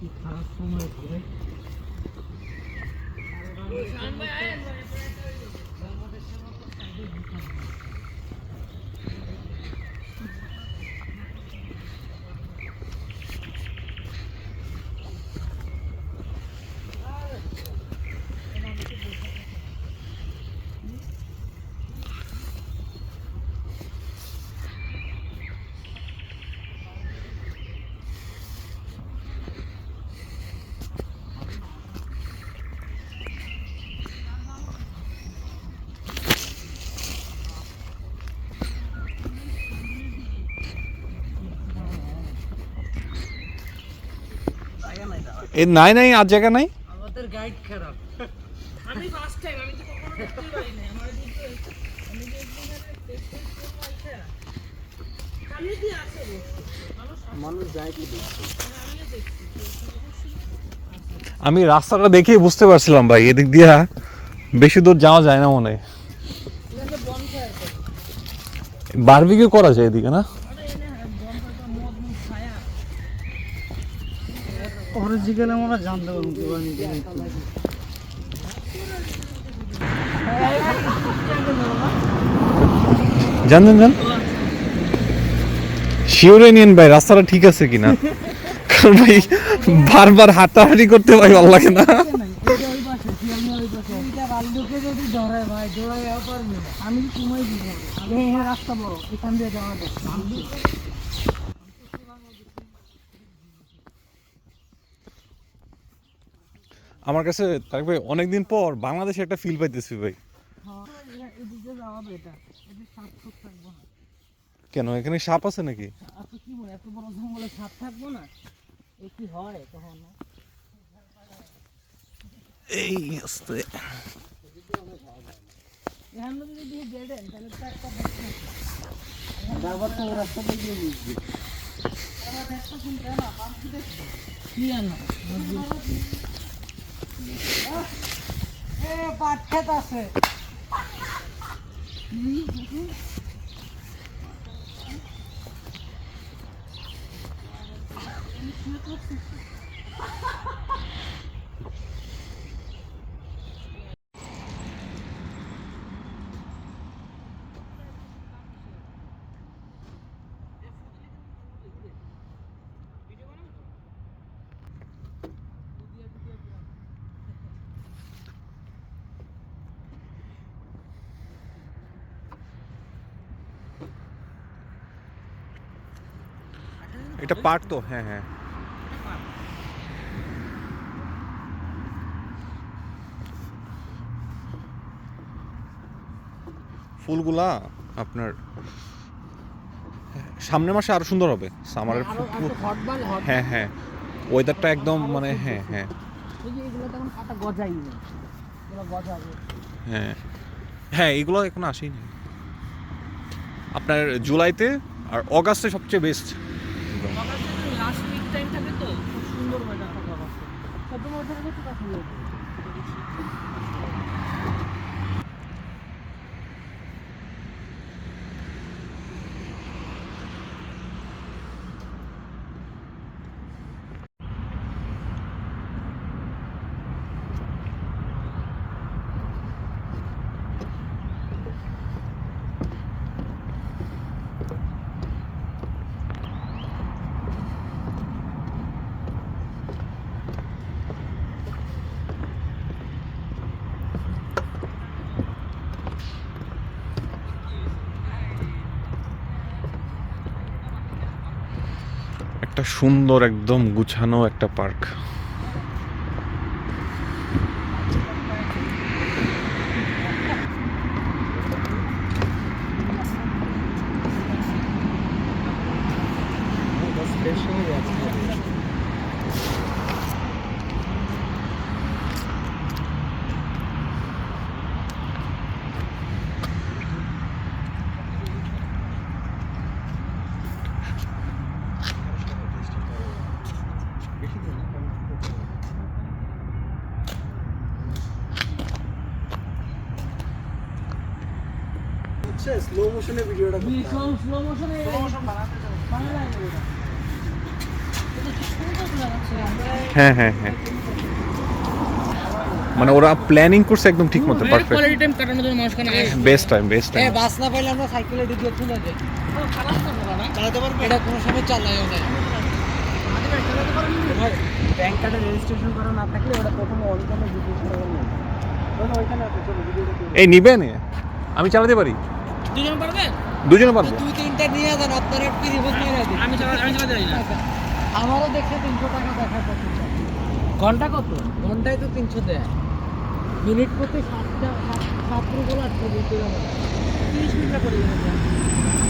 কি খারাপ সময় ধরে এ নাই নাই আর জায়গা নাই? আমাদের গাইড খারাপ। আমি ফার্স্ট টাইম আমি তো কখনো পারি না আমার আমি দেখতে আমি রাস্তাটা দেখেই বুঝতে পারছিলাম ভাই এদিক দিয়া বেশি দূর যাওয়া যায় না মনে হয়। বারবিকিউ করা যায় এদিকে না? ওরে জিগেলে আমরা জানতে পারব জানেন জান শিওরে নিন ভাই রাস্তাটা ঠিক আছে কিনা? কারণ ভাই বারবার হাঁটাহাঁটি করতে ভাই ভালো লাগে না। আমি তোমায় দিব। এই রাস্তা বড় এখান দিয়ে যাওয়া যায়। আমার কাছে তারেক ভাই, অনেকদিন পর বাংলাদেশে একটা ফিল পাইতেছি ভাই। কেন? এখানে সাপ আছে নাকি? এই কি খেত আছে এটা পার্ক তো হ্যাঁ হ্যাঁ। ফুলগুলা আপনার সামনের মাসে আরও সুন্দর হবে সামারের হ্যাঁ হ্যাঁ ওয়েদারটা একদম মানে হ্যাঁ হ্যাঁ। এই যে এগুলো তখন কাটা গজাই না এগুলো গজাবে হ্যাঁ। হ্যাঁ এগুলো এখন আসেনি আপনার জুলাইতে আর অগাস্টে সবচেয়ে বেস্ট লাস্ট উইক টাইম থাকে তো খুব সুন্দর ওয়েদারটা করা সব মধ্যে কথা একটা সুন্দর একদম গুছানো একটা পার্ক। স্লো মোশনে ভিডিওটা স্লো মোশনে এটা কি হ্যাঁ হ্যাঁ হ্যাঁ। মানে ওরা প্ল্যানিং করছে একদম ঠিক মতো পারফেক্ট কোয়ালিটি টাইম কাটানোর জন্য মানুষ কেন best time best time bus না পাইলে আমরা সাইকেলে ঢুকিয়ে তুলে না চালাতে পারবে? এটা কোনো সময় চালায়ও না। ব্যাংক কার্ডে রেজিস্ট্রেশন করা না থাকলে ওটা প্রথমে অন করে এই নিবেন আমি চালাতে পারি? দুজন পারবে? দুজনে পারব। দুই তিনটা নিয়ে যান আপনারা একটু রিপোর্ট নিয়ে রাখেন আমি চালা- আমি চলে যাই। না আমারও দেখে তিনশো টাকা দেখা কত ঘণ্টা কত? ঘন্টায় তো তিনশো দেয়। মিনিট প্রতি সাতটা সাত সাত রুপল আটশো হবে। তিরিশ মিনিট করে দেবে।